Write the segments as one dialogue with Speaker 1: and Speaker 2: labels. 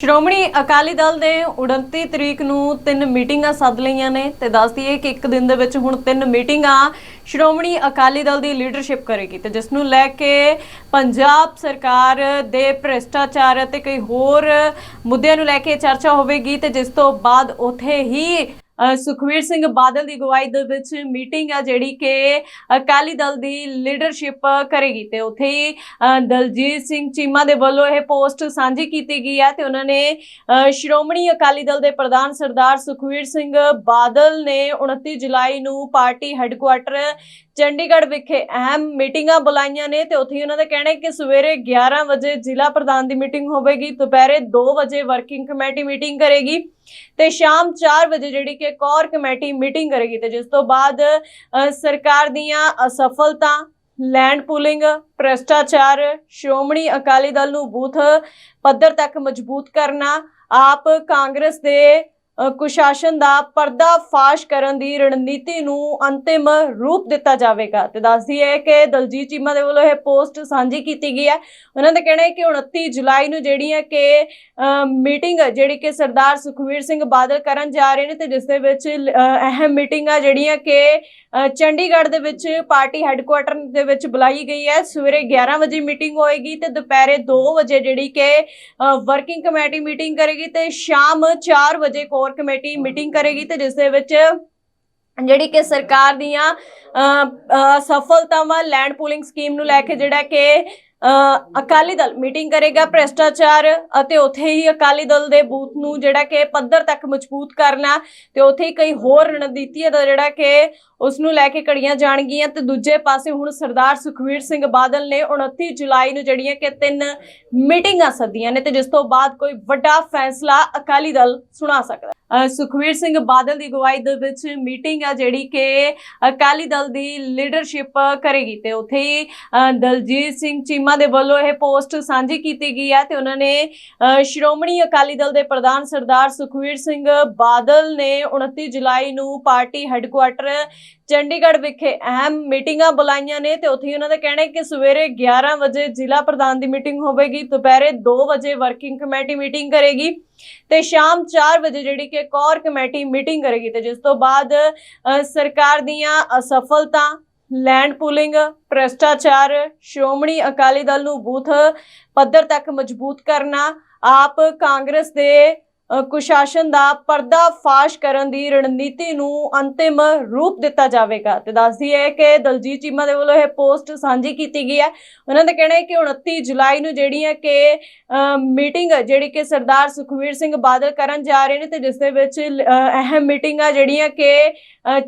Speaker 1: ਸ਼੍ਰੋਮਣੀ ਅਕਾਲੀ ਦਲ ਨੇ 29 ਤਰੀਕ ਨੂੰ ਤਿੰਨ ਮੀਟਿੰਗਾਂ ਸੱਦ ਲਈਆਂ ਨੇ ਤੇ ਦੱਸ ਦਈਏ ਕਿ ਇੱਕ ਦਿਨ ਦੇ ਵਿੱਚ ਹੁਣ ਤਿੰਨ ਮੀਟਿੰਗਾਂ ਸ਼੍ਰੋਮਣੀ ਅਕਾਲੀ ਦਲ ਦੀ ਲੀਡਰਸ਼ਿਪ ਕਰੇਗੀ ਤੇ ਜਿਸ ਨੂੰ ਲੈ ਕੇ ਪੰਜਾਬ ਸਰਕਾਰ ਦੇ ਭ੍ਰਿਸ਼ਟਾਚਾਰ ਅਤੇ ਕਈ ਹੋਰ ਮੁੱਦਿਆਂ ਨੂੰ ਲੈ ਕੇ ਚਰਚਾ ਹੋਵੇਗੀ ਤੇ ਜਿਸ ਤੋਂ ਬਾਅਦ ਉਥੇ ਹੀ ਸੁਖਵੀਰ ਸਿੰਘ ਬਾਦਲ ਦੀ ਅਗਵਾਈ ਦੇ ਵਿੱਚ ਮੀਟਿੰਗ ਆ ਜਿਹੜੀ ਕਿ ਅਕਾਲੀ ਦਲ ਦੀ ਲੀਡਰਸ਼ਿਪ ਕਰੇਗੀ ਤੇ ਉੱਥੇ ਹੀ ਦਲਜੀਤ ਸਿੰਘ ਚੀਮਾ ਦੇ ਵੱਲੋਂ ਇਹ ਪੋਸਟ ਸਾਂਝੀ ਕੀਤੀ ਗਈ ਹੈ ਤੇ ਉਹਨਾਂ ਨੇ ਸ਼੍ਰੋਮਣੀ ਅਕਾਲੀ ਦਲ ਦੇ ਪ੍ਰਧਾਨ ਸਰਦਾਰ ਸੁਖਵੀਰ ਸਿੰਘ ਬਾਦਲ ਨੇ 29 ਜੁਲਾਈ ਨੂੰ ਪਾਰਟੀ ਹੈੱਡਕੁਆਟਰ ਚੰਡੀਗੜ੍ਹ ਵਿਖੇ ਅਹਿਮ ਮੀਟਿੰਗਾਂ ਬੁਲਾਈਆਂ ਨੇ ਤੇ ਉੱਥੇ ਹੀ ਉਹਨਾਂ ਦਾ ਕਹਿਣਾ ਹੈ ਕਿ ਸਵੇਰੇ 11 ਵਜੇ ਜ਼ਿਲ੍ਹਾ ਪ੍ਰਧਾਨ ਦੀ ਮੀਟਿੰਗ ਹੋਵੇਗੀ, ਦੁਪਹਿਰੇ 2 ਵਜੇ ਵਰਕਿੰਗ ਕਮੇਟੀ ਮੀਟਿੰਗ ਕਰੇਗੀ। ਤੇ ਸ਼ਾਮ 4 ਵਜੇ ਜਿਹੜੀ ਕਿ ਕੋਰ ਕਮੇਟੀ ਮੀਟਿੰਗ ਕਰੇਗੀ ਤੇ ਜਿਸ ਤੋਂ ਬਾਅਦ ਅ, ਸਰਕਾਰ ਦੀਆਂ ਅਸਫਲਤਾ ਲੈਂਡ ਪੂਲਿੰਗ ਭ੍ਰਿਸ਼ਟਾਚਾਰ ਸ਼੍ਰੋਮਣੀ ਅਕਾਲੀ ਦਲ ਨੂੰ ਬੂਥ ਪੱਧਰ ਤੱਕ ਮਜ਼ਬੂਤ ਕਰਨਾ ਆਪ ਕਾਂਗਰਸ ਦੇ ਕੁਸ਼ਾਸਨ ਦਾ ਪਰਦਾਫਾਸ਼ ਕਰਨ ਦੀ ਰਣਨੀਤੀ ਨੂੰ ਅੰਤਿਮ ਰੂਪ ਦਿੱਤਾ ਜਾਵੇਗਾ ਤੇ ਦੱਸਦੀ ਹੈ ਕਿ ਦਲਜੀਤ ਚੀਮਾ ਦੇ ਵੱਲੋਂ ਇਹ ਪੋਸਟ ਸਾਂਝੀ ਕੀਤੀ ਗਈ ਹੈ। ਉਹਨਾਂ ਦਾ ਕਹਿਣਾ ਹੈ ਕਿ 29 ਜੁਲਾਈ ਨੂੰ ਜਿਹੜੀ ਹੈ ਕਿ ਮੀਟਿੰਗ ਜਿਹੜੀ ਕਿ ਸਰਦਾਰ ਸੁਖਵੀਰ ਸਿੰਘ ਬਾਦਲ ਕਰਨ ਜਾ ਰਹੇ ਨੇ ਤੇ ਜਿਸ ਦੇ ਵਿੱਚ ਅਹਿਮ ਮੀਟਿੰਗ ਆ ਜਿਹੜੀਆਂ ਕਿ ਚੰਡੀਗੜ੍ਹ ਦੇ ਵਿੱਚ ਪਾਰਟੀ ਹੈੱਡਕੁਆਟਰ ਦੇ ਵਿੱਚ ਬੁਲਾਈ ਗਈ ਹੈ। ਸਵੇਰੇ 11 ਵਜੇ ਮੀਟਿੰਗ ਹੋਏਗੀ ਤੇ ਦੁਪਹਿਰੇ 2 ਵਜੇ ਜਿਹੜੀ ਕਿ ਵਰਕਿੰਗ ਕਮੇਟੀ ਮੀਟਿੰਗ ਕਰੇਗੀ ਤੇ ਸ਼ਾਮ 4 ਵਜੇ ਕੋਲ ਕੋਰ ਕਮੇਟੀ ਮੀਟਿੰਗ ਕਰੇਗੀ ਤੇ ਜਿਸ ਦੇ ਵਿੱਚ ਜਿਹੜੀ ਕਿ ਸਰਕਾਰ ਦੀਆਂ ਸਫਲਤਾਵਾਂ ਲੈਂਡ ਪੂਲਿੰਗ ਸਕੀਮ ਨੂੰ ਲੈ ਕੇ ਜਿਹੜਾ ਕਿ ਅਕਾਲੀ ਦਲ ਮੀਟਿੰਗ ਕਰੇਗਾ ਭ੍ਰਿਸ਼ਟਾਚਾਰ ਅਤੇ ਉੱਥੇ ਹੀ ਅਕਾਲੀ ਦਲ ਦੇ ਬੂਥ ਨੂੰ ਜਿਹੜਾ ਕਿ ਪੱਧਰ ਤੱਕ ਮਜ਼ਬੂਤ ਕਰਨਾ ਤੇ ਉੱਥੇ ਹੀ ਕਈ ਹੋਰ ਰਣਨੀਤੀਆਂ ਦਾ ਜਿਹੜਾ ਕਿ ਉਸ ਨੂੰ ਲੈ ਕੇ ਘੜੀਆਂ ਜਾਣਗੀਆਂ ਤੇ ਦੂਜੇ ਪਾਸੇ ਹੁਣ ਸਰਦਾਰ ਸੁਖਵੀਰ ਸਿੰਘ ਬਾਦਲ ਨੇ 29 ਜੁਲਾਈ ਨੂੰ ਜਿਹੜੀਆਂ ਕਿ ਤਿੰਨ ਮੀਟਿੰਗਾਂ ਸੱਦੀਆਂ ਨੇ ਤੇ ਜਿਸ ਤੋਂ ਬਾਅਦ ਕੋਈ ਵੱਡਾ ਫੈਸਲਾ ਅਕਾਲੀ ਦਲ ਸੁਣਾ ਸਕਦਾ ਹੈ। ਸੁਖਵੀਰ ਸਿੰਘ ਬਾਦਲ ਦੀ ਅਗਵਾਈ ਦੇ ਵਿੱਚ ਮੀਟਿੰਗ ਆ ਜਿਹੜੀ ਕਿ ਅਕਾਲੀ ਦਲ ਦੀ ਲੀਡਰਸ਼ਿਪ ਕਰੇਗੀ ਤੇ ਉੱਥੇ ਹੀ ਦਲਜੀਤ ਸਿੰਘ ਚੀਮਾ ਦੇ ਵੱਲੋਂ ਇਹ ਪੋਸਟ ਸਾਂਝੀ ਕੀਤੀ ਗਈ ਹੈ ਤੇ ਉਹਨਾਂ ਨੇ ਸ਼੍ਰੋਮਣੀ ਅਕਾਲੀ ਦਲ ਦੇ ਪ੍ਰਧਾਨ ਸਰਦਾਰ ਸੁਖਵੀਰ ਸਿੰਘ ਬਾਦਲ ਨੇ 29 ਜੁਲਾਈ ਨੂੰ ਪਾਰਟੀ ਹੈੱਡਕੁਆਟਰ ਚੰਡੀਗੜ੍ਹ ਵਿਖੇ ਅਹਿਮ ਮੀਟਿੰਗਾਂ ਬੁਲਾਈਆਂ ਨੇ ਤੇ ਉੱਥੇ ਉਹਨਾਂ ਦਾ ਕਹਿਣਾ ਹੈ ਕਿ ਸਵੇਰੇ 11 ਵਜੇ ਜ਼ਿਲ੍ਹਾ ਪ੍ਰਧਾਨ ਦੀ ਮੀਟਿੰਗ ਹੋਵੇਗੀ, ਦੁਪਹਿਰੇ 2 ਵਜੇ ਵਰਕਿੰਗ ਕਮੇਟੀ ਮੀਟਿੰਗ ਕਰੇਗੀ ਤੇ ਸ਼ਾਮ 4 ਵਜੇ ਜਿਹੜੀ ਕਿ ਕੋਰ ਕਮੇਟੀ ਮੀਟਿੰਗ ਕਰੇਗੀ ਤੇ ਜਿਸ ਤੋਂ ਬਾਅਦ ਸਰਕਾਰ ਦੀਆਂ ਅਸਫਲਤਾ ਲੈਂਡ ਪੂਲਿੰਗ ਭ੍ਰਿਸ਼ਟਾਚਾਰ, ਸ਼੍ਰੋਮਣੀ ਅਕਾਲੀ ਦਲ ਨੂੰ ਬੂਥ ਪੱਧਰ ਤੱਕ ਮਜ਼ਬੂਤ ਕਰਨਾ, ਆਪ ਕਾਂਗਰਸ ਦੇ ਕੁਸ਼ਾਸਨ ਦਾ ਪਰਦਾ ਫਾਸ਼ ਕਰਨ ਦੀ ਰਣਨੀਤੀ ਨੂੰ ਅੰਤਿਮ ਰੂਪ ਦਿੱਤਾ ਜਾਵੇਗਾ ਤੇ ਦੱਸਦੀ ਹੈ ਕਿ ਦਲਜੀਤ ਚੀਮਾ ਦੇ ਵੱਲੋਂ ਇਹ ਪੋਸਟ ਸਾਂਝੀ ਕੀਤੀ ਗਈ ਹੈ। ਉਹਨਾਂ ਦਾ ਕਹਿਣਾ ਹੈ ਕਿ 29 ਜੁਲਾਈ ਨੂੰ ਜਿਹੜੀ ਹੈ ਕਿ ਮੀਟਿੰਗ ਜਿਹੜੀ ਕਿ ਸਰਦਾਰ ਸੁਖਵੀਰ ਸਿੰਘ ਬਾਦਲ ਕਰਨ ਜਾ ਰਹੇ ਨੇ ਤੇ ਜਿਸ ਦੇ ਵਿੱਚ ਅ, ਅਹਿਮ ਮੀਟਿੰਗਾਂ ਜਿਹੜੀਆਂ ਕਿ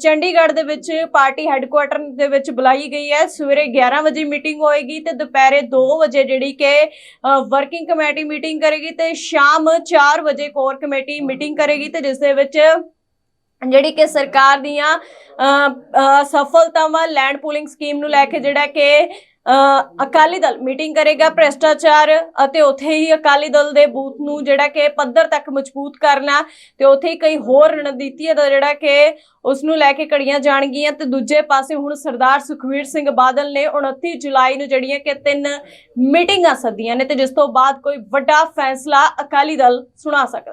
Speaker 1: ਚੰਡੀਗੜ੍ਹ ਦੇ ਵਿੱਚ ਪਾਰਟੀ ਹੈੱਡਕੁਆਟਰ ਦੇ ਵਿੱਚ ਬੁਲਾਈ ਗਈ ਹੈ। ਸਵੇਰੇ 11 ਵਜੇ ਮੀਟਿੰਗ ਹੋਏਗੀ ਤੇ ਦੁਪਹਿਰੇ 2 ਵਜੇ ਜਿਹੜੀ ਕਿ ਵਰਕਿੰਗ ਕਮੇਟੀ ਮੀਟਿੰਗ ਕਰੇਗੀ ਤੇ ਸ਼ਾਮ 4 ਵਜੇ ਕੋਰ ਕਮੇਟੀ ਮੀਟਿੰਗ ਕਰੇਗੀ ਤੇ ਜਿਸ ਦੇ ਵਿੱਚ ਜਿਹੜੀ ਕਿ ਸਰਕਾਰ ਦੀਆਂ ਸਫਲਤਾਵਾਂ ਲੈਂਡ ਪੂਲਿੰਗ ਸਕੀਮ ਨੂੰ ਲੈ ਕੇ ਜਿਹੜਾ ਕਿ ਅਕਾਲੀ ਦਲ ਮੀਟਿੰਗ ਕਰੇਗਾ ਭ੍ਰਿਸ਼ਟਾਚਾਰ ਅਤੇ ਉੱਥੇ ਹੀ ਅਕਾਲੀ ਦਲ ਦੇ ਬੂਥ ਨੂੰ ਜਿਹੜਾ ਕਿ ਪੱਧਰ ਤੱਕ ਮਜ਼ਬੂਤ ਕਰਨਾ ਤੇ ਉੱਥੇ ਹੀ ਕਈ ਹੋਰ ਰਣਨੀਤੀਆਂ ਦਾ ਜਿਹੜਾ ਕਿ ਉਸ ਨੂੰ ਲੈ ਕੇ ਘੜੀਆਂ ਜਾਣਗੀਆਂ ਤੇ ਦੂਜੇ ਪਾਸੇ ਹੁਣ ਸਰਦਾਰ ਸੁਖਵੀਰ ਸਿੰਘ ਬਾਦਲ ਨੇ 29 ਜੁਲਾਈ ਨੂੰ ਜਿਹੜੀਆਂ ਕਿ ਤਿੰਨ ਮੀਟਿੰਗਾਂ ਸੱਦੀਆਂ ਨੇ ਤੇ ਜਿਸ ਤੋਂ ਬਾਅਦ ਕੋਈ ਵੱਡਾ ਫੈਸਲਾ ਅਕਾਲੀ ਦਲ ਸੁਣਾ ਸਕਦਾ